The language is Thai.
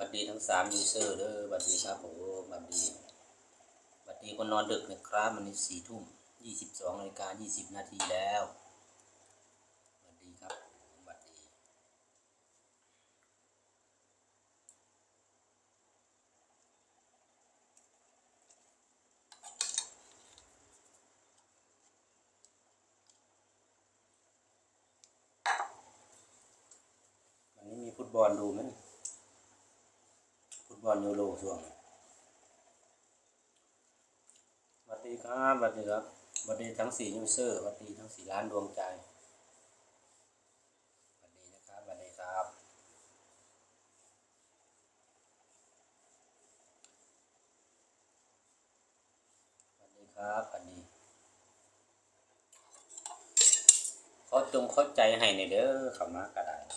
วัสดีทั้งสามยูเซอร์เด้อสวัสดีครับผมสวัสดีสวัสดีคนนอนดึกนะครับมันนี้สี่ทุ่มยี่สิบสองนาฬิกายี่สิบนาทีแล้วสวัสดีครับสวัสดีวันนี้มีฟุตบอลดูไหม เนี่ยฟุตบอลยูโรช่วงสวัสดีครับสวัสดีครับสวัสดีทั้งสี่ยูเซอร์สวัสดีทั้งสี่ล้านดวงใจสวัสดีนะครับสวัสดีครับ สวัสดีครับสวัสดีเขาจงเข้าใจให้ในอยเด้อเขามากระได